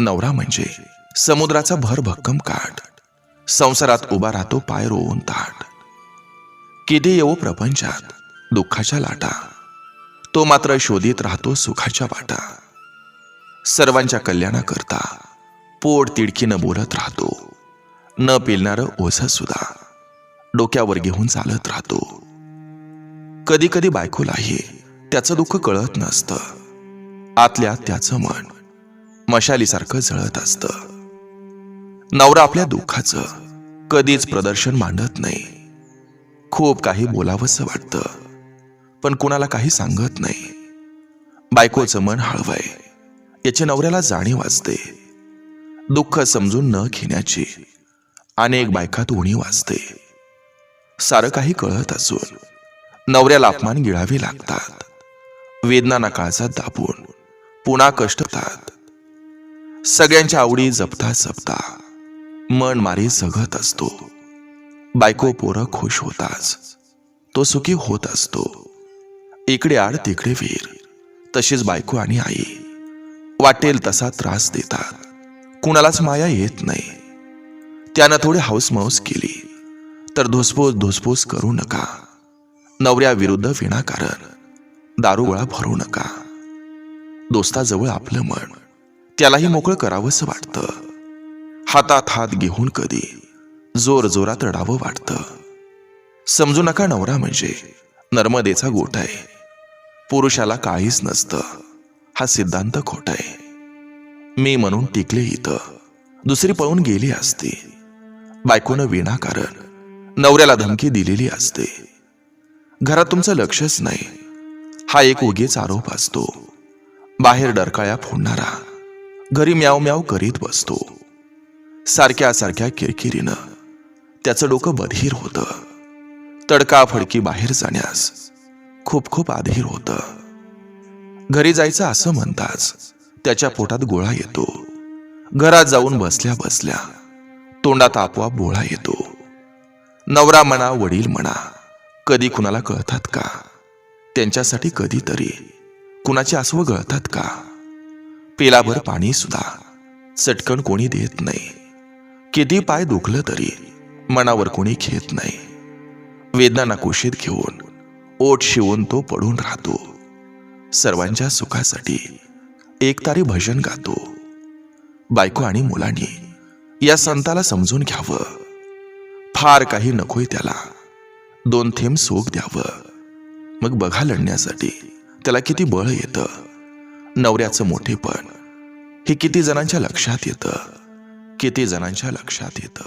नवरा म्हणजे समुद्राचा भर भक्कम काठ. संसारात उभा राहतो पाय रोवून ताट. किती येवो प्रपंचात दुःखाच्या लाटा. तो मात्र शोधित राहतो सुखाच्या वाटा. सर्वांच्या कल्याणाकरता पोट तिडकीनं बोलत राहतो. न पेलणारं ओझ सुद्धा डोक्यावर घेऊन चालत राहतो. कधी कधी बायकोलाही त्याचं दुःख कळत नसतं. आतल्या त्याचं मन मशालीसारखं जळत असतं. नवरा आपल्या दुःखाचं कधीच प्रदर्शन मांडत नाही. खूप काही बोलावंसं वाटतं पण कुणाला काही सांगत नाही. बायकोचं मन हळवय याची नवऱ्याला जाणीव असते. दुःख समजून न घेण्याची अनेक बायकात उणीव असते सारं काही कळत असून नवऱ्याला अपमान गिळावे लागतात. वेदना नकाळचा दाबून पुन्हा कष्टतात सगळ्यांच्या आवडी जपता जपता मन मारी जगत असतो. बायको पोरं खुश होताच तो सुखी होत असतो. इकडे आड तिकडे वीर. तशीच बायको आणि आई. वाटेल तसा त्रास देतात. कुणालाच माया येत नाही. त्यानं थोडी हाऊस केली. तर धुसफूस धुसफूस करू नका. नवऱ्याविरुद्ध विनाकारण. दारुगोळा भरू नका. दोस्ताजवळ आपलं मन. त्यालाही मोकळं करावंसं वाटतं. हातात हात घेऊन कधी जोर जोरात रडावं वाटतं. समजू नका नवरा म्हणजे नर्मदेचा गोठ आहे. पुरुषाला काहीच नसतं. हा सिद्धांत खोट आहे. मी म्हणून टिकले इथं. दुसरी पळून गेली असती. बायकोनं विनाकारण नवऱ्याला धमकी दिलेली असते. घरात तुमचं लक्षच नाही. हा एक उगीच आरोप असतो. बाहेर डरकाळ्या फोडणारा घरी म्याव म्याव करीत बसतो. सारख्या सारख्या किरकिरीनं त्याचं डोकं बधीर होतं. तडका फडकी बाहेर जाण्यास खूप खूप आधीर होतं. घरी जायचं असं म्हणताच त्याच्या पोटात गोळा येतो. घरात जाऊन बसल्या बसल्या तोंडात आपोआप बोळा येतो. नवरा म्हणा वडील म्हणा कधी कुणाला कळतात का? त्यांच्यासाठी कधीतरी कुणाची आसवं गळतात का? पेलाभर पाणी सुद्धा चटकन कोणी देत नाही. किती पाय दुखलं तरी मनावर कोणी घेत नाही. वेदनांना कुशीत घेऊन ओठ शिवून तो पडून राहतो. सर्वांच्या सुखासाठी एकतारी भजन गातो. बायको आणि मुलांनी या संताला समजून घ्यावं. फार काही नकोय त्याला. दोन थेंब सोक द्यावं. मग बघा लढण्यासाठी त्याला किती बळ येतं. नवऱ्याचं मोठेपण. हे किती जणांच्या लक्षात येतं? किती जणांच्या लक्षात येतं?